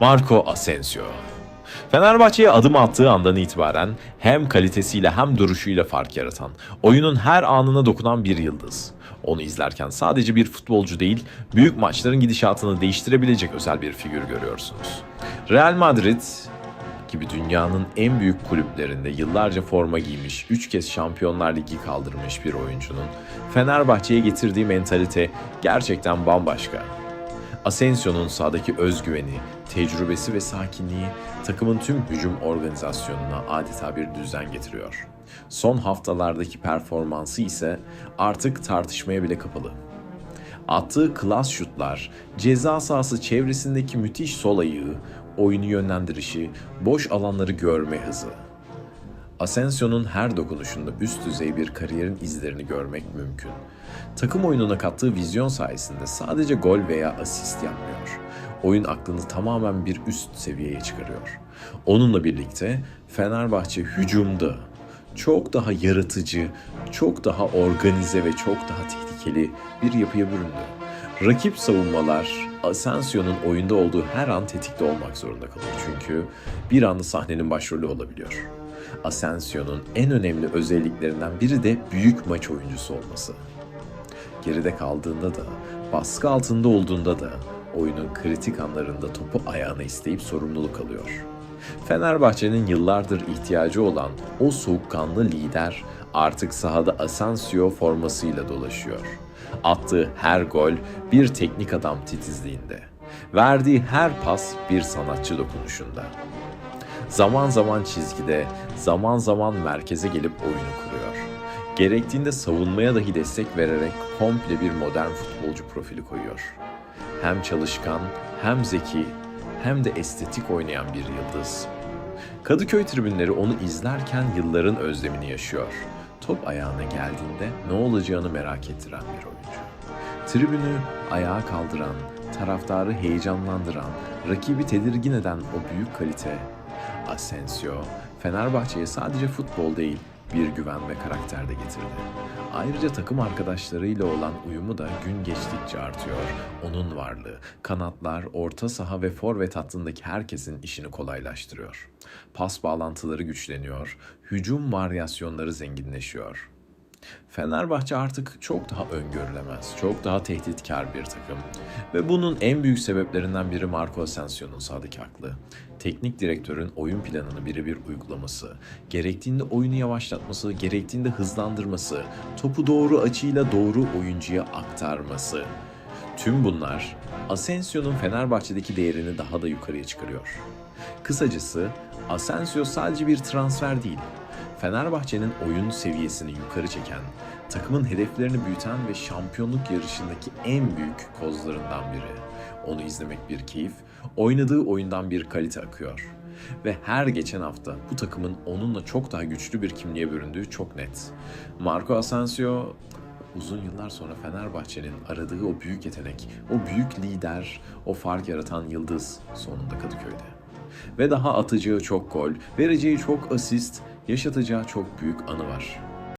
Marco Asensio. Fenerbahçe'ye adım attığı andan itibaren hem kalitesiyle hem duruşuyla fark yaratan, oyunun her anına dokunan bir yıldız. Onu izlerken sadece bir futbolcu değil, büyük maçların gidişatını değiştirebilecek özel bir figür görüyorsunuz. Real Madrid gibi dünyanın en büyük kulüplerinde yıllarca forma giymiş, 3 kez Şampiyonlar Ligi kaldırmış bir oyuncunun Fenerbahçe'ye getirdiği mentalite gerçekten bambaşka. Asensio'nun sahadaki özgüveni, tecrübesi ve sakinliği takımın tüm hücum organizasyonuna adeta bir düzen getiriyor. Son haftalardaki performansı ise artık tartışmaya bile kapalı. Attığı klas şutlar, ceza sahası çevresindeki müthiş sol ayağı, oyunu yönlendirişi, boş alanları görme hızı. Asensio'nun her dokunuşunda üst düzey bir kariyerin izlerini görmek mümkün. Takım oyununa kattığı vizyon sayesinde sadece gol veya asist yapmıyor. Oyun aklını tamamen bir üst seviyeye çıkarıyor. Onunla birlikte Fenerbahçe hücumda çok daha yaratıcı, çok daha organize ve çok daha tehlikeli bir yapıya büründü. Rakip savunmalar Asensio'nun oyunda olduğu her an tetikte olmak zorunda kalıyor. Çünkü bir anda sahnenin başrolü olabiliyor. Asensio'nun en önemli özelliklerinden biri de büyük maç oyuncusu olması. Geride kaldığında da, baskı altında olduğunda da oyunun kritik anlarında topu ayağına isteyip sorumluluk alıyor. Fenerbahçe'nin yıllardır ihtiyacı olan o soğukkanlı lider artık sahada Asensio formasıyla dolaşıyor. Attığı her gol bir teknik adam titizliğinde. Verdiği her pas bir sanatçı dokunuşunda. Zaman zaman çizgide, zaman zaman merkeze gelip oyunu kuruyor. Gerektiğinde savunmaya dahi destek vererek komple bir modern futbolcu profili koyuyor. Hem çalışkan, hem zeki, hem de estetik oynayan bir yıldız. Kadıköy tribünleri onu izlerken yılların özlemini yaşıyor. Top ayağına geldiğinde ne olacağını merak ettiren bir oyuncu. Tribünü ayağa kaldıran, taraftarı heyecanlandıran, rakibi tedirgin eden o büyük kalite Asensio, Fenerbahçe'ye sadece futbol değil, bir güven ve karakter de getirdi. Ayrıca takım arkadaşlarıyla olan uyumu da gün geçtikçe artıyor. Onun varlığı, kanatlar, orta saha ve forvet hattındaki herkesin işini kolaylaştırıyor. Pas bağlantıları güçleniyor, hücum varyasyonları zenginleşiyor. Fenerbahçe artık çok daha öngörülemez, çok daha tehditkar bir takım. Ve bunun en büyük sebeplerinden biri Marco Asensio'nun sahadaki aklı. Teknik direktörün oyun planını birebir uygulaması, gerektiğinde oyunu yavaşlatması, gerektiğinde hızlandırması, topu doğru açıyla doğru oyuncuya aktarması. Tüm bunlar Asensio'nun Fenerbahçe'deki değerini daha da yukarıya çıkarıyor. Kısacası Asensio sadece bir transfer değil, Fenerbahçe'nin oyun seviyesini yukarı çeken, takımın hedeflerini büyüten ve şampiyonluk yarışındaki en büyük kozlarından biri. Onu izlemek bir keyif, oynadığı oyundan bir kalite akıyor. Ve her geçen hafta bu takımın onunla çok daha güçlü bir kimliğe büründüğü çok net. Marco Asensio uzun yıllar sonra Fenerbahçe'nin aradığı o büyük yetenek, o büyük lider, o fark yaratan yıldız sonunda Kadıköy'de. Ve daha atacağı çok gol, vereceği çok asist, yaşatacağı çok büyük anı var.